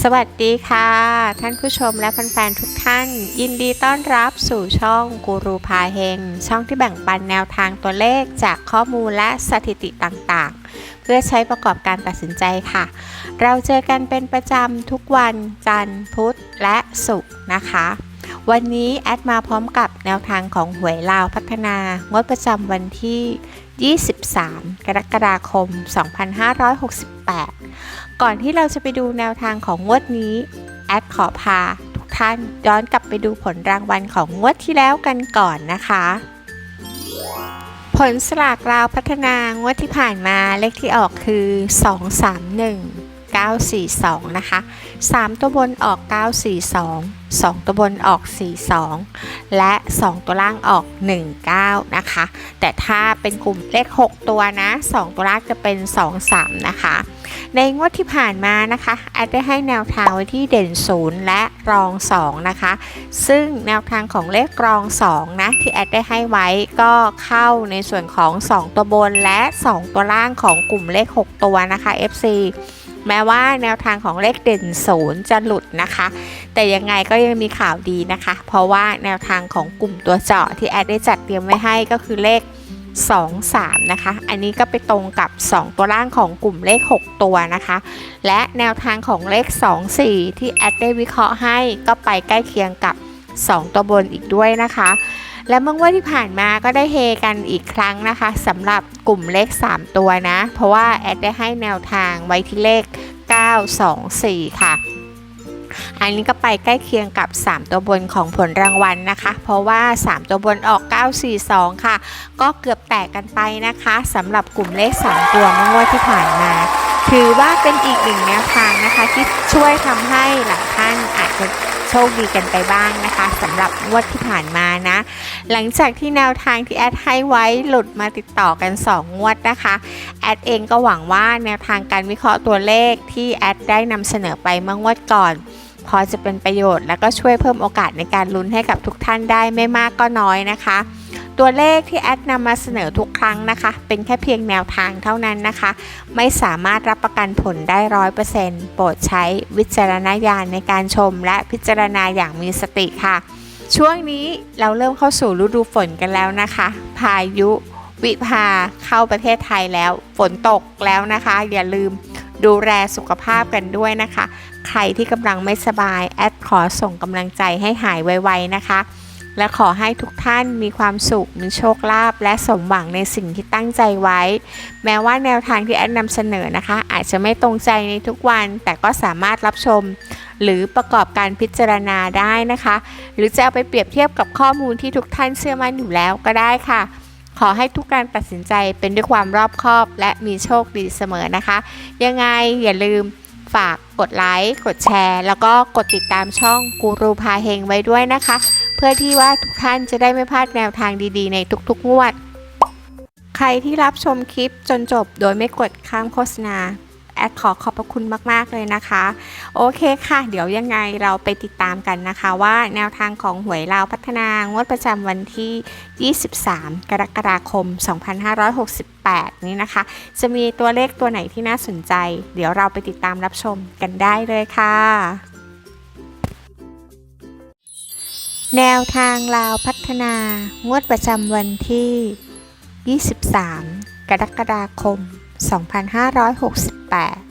สวัสดีค่ะ ท่านผู้ชมและแฟนๆทุกท่าน ยินดีต้อนรับสู่ช่องกูรูพาเฮง ช่องที่แบ่งปันแนวทางตัวเลขจากข้อมูลและสถิติต่างๆ เพื่อใช้ประกอบการตัดสินใจค่ะ เราเจอกันเป็นประจำทุกวันจันทร์พุธและศุกร์นะคะ วันนี้แอดมาพร้อมกับแนวทางของหวยลาวพัฒนางวดประจำวันที่ 23 กรกฎาคม 2568 ก่อนที่เราจะไปดูแนวทางของงวดนี้ แอดขอพาทุกท่านย้อนกลับไปดูผลรางวัลของงวดที่แล้วกันก่อนนะคะ ผลสลากราวพัฒนางวดที่ผ่านมาเลขที่ออกคือ 231 942 นะคะ 3 ตัวบนออก 942 2 ตัวบนออก 42 และ 2 ตัวล่างออก 19 นะคะ แต่ถ้าเป็นกลุ่มเลข 6 ตัวนะ 2 ตัวล่างจะเป็น 23 นะคะ ในงวดที่ผ่านมานะคะแอดได้ให้แนวทางไว้ที่เด่น 0 และรอง 2 นะคะ ซึ่งแนวทางของเลขรอง 2 นะที่แอดได้ให้ไว้ก็เข้าในส่วนของ 2 ตัวบนและ 2 ตัวล่างของกลุ่มเลข 6 ตัวนะคะ FC แม้ว่าแนวทางของเลขเด่นศูนย์จะหลุดนะคะ แต่ยังไงก็ยังมีข่าวดีนะคะ เพราะว่าแนวทางของกลุ่มตัวเจาะที่แอดได้จัดเตรียมไว้ให้ก็คือเลข 2 3 นะคะ อันนี้ก็ไปตรงกับ 2 ตัวล่างของกลุ่มเลข 6 ตัวนะคะ และแนวทางของเลข 2 4 ที่แอดได้วิเคราะห์ให้ก็ไปใกล้เคียงกับ 2 ตัวบนอีกด้วยนะคะ และเมื่อวันที่ผ่านมาก็ได้เฮกันอีกครั้งนะคะสำหรับกลุ่มเลข 3 ตัวนะ เพราะว่าแอดได้ให้แนวทางไว้ที่เลข 924 ค่ะ อันนี้ก็ไปใกล้เคียงกับ 3 ตัวบนของผลรางวัลนะคะ เพราะว่า 3 ตัวบนออก 942 ค่ะ ก็เกือบแตกกันไปนะคะสำหรับกลุ่มเลข3ตัวเมื่อวันที่ผ่านมา ถือว่าเป็นอีกหนึ่งแนวทางนะคะ ที่ช่วยทำให้หลายท่านอาจจะโชคดีกันไปบ้างนะคะสำหรับงวดที่ผ่านมานะ หลังจากที่แนวทางที่แอดให้ไว้หลุดมาติดต่อกัน 2 งวดนะคะ แอดเองก็หวังว่าแนวทางการวิเคราะห์ตัวเลขที่แอดได้นำเสนอไปเมื่องวดก่อน พอจะเป็นประโยชน์ แล้วก็ช่วยเพิ่มโอกาสในการลุ้นให้กับทุกท่านได้ไม่มากก็น้อยนะคะ ตัวเลขที่แอดนำมาเสนอทุกครั้งนะคะ เป็นแค่เพียงแนวทางเท่านั้นนะคะ ไม่สามารถรับประกันผลได้ร้อยเปอร์เซ็นต์โปรดใช้วิจารณญาณในการชม และพิจารณาอย่างมีสติค่ะ ช่วงนี้เราเริ่มเข้าสู่ฤดูฝนกันแล้วนะคะ พายุวิภาเข้าประเทศไทยแล้ว ฝนตกแล้วนะคะ อย่าลืม ดูแลสุขภาพกันด้วยนะคะ ใครที่กำลังไม่สบายแอดขอส่งกำลังใจให้หายไวๆนะคะ และขอให้ทุกท่านมีความสุข มีโชคลาภและสมหวังในสิ่งที่ตั้งใจไว้ แม้ว่าแนวทางที่แอดนำเสนอนะคะ อาจจะไม่ตรงใจในทุกวัน แต่ก็สามารถรับชม หรือประกอบการพิจารณาได้นะคะ หรือจะเอาไปเปรียบเทียบกับข้อมูลที่ทุกท่านเชื่อมั่นอยู่แล้วก็ได้ค่ะ ขอให้ทุกการตัดสินใจเป็นด้วยความรอบคอบ และมีโชคดีเสมอนะคะ ยังไงอย่าลืมฝากกดไลค์ กดแชร์ แล้วก็กดติดตามช่องกูรูพาเฮงไว้ด้วยนะคะ เพื่อที่ว่าทุกท่านจะได้ไม่พลาดแนวทางดีๆ ในทุกๆงวด ใครที่รับชมคลิปจนจบโดยไม่กดข้ามโฆษณา แอดขอขอบพระคุณมาก ๆ เลยนะคะ โอเคค่ะ เดี๋ยวยังไงเราไปติดตามกันนะคะ ว่าแนวทางของหวยลาวพัฒนางวดประจำวันที่ 23 กรกฎาคม 2568 นี้นะคะ จะมีตัวเลขตัวไหนที่น่าสนใจ เดี๋ยวเราไปติดตามรับชมกันได้เลยค่ะ แนวทางลาวพัฒนางวดประจำวันที่ 23 กรกฎาคม 2568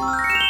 Bye.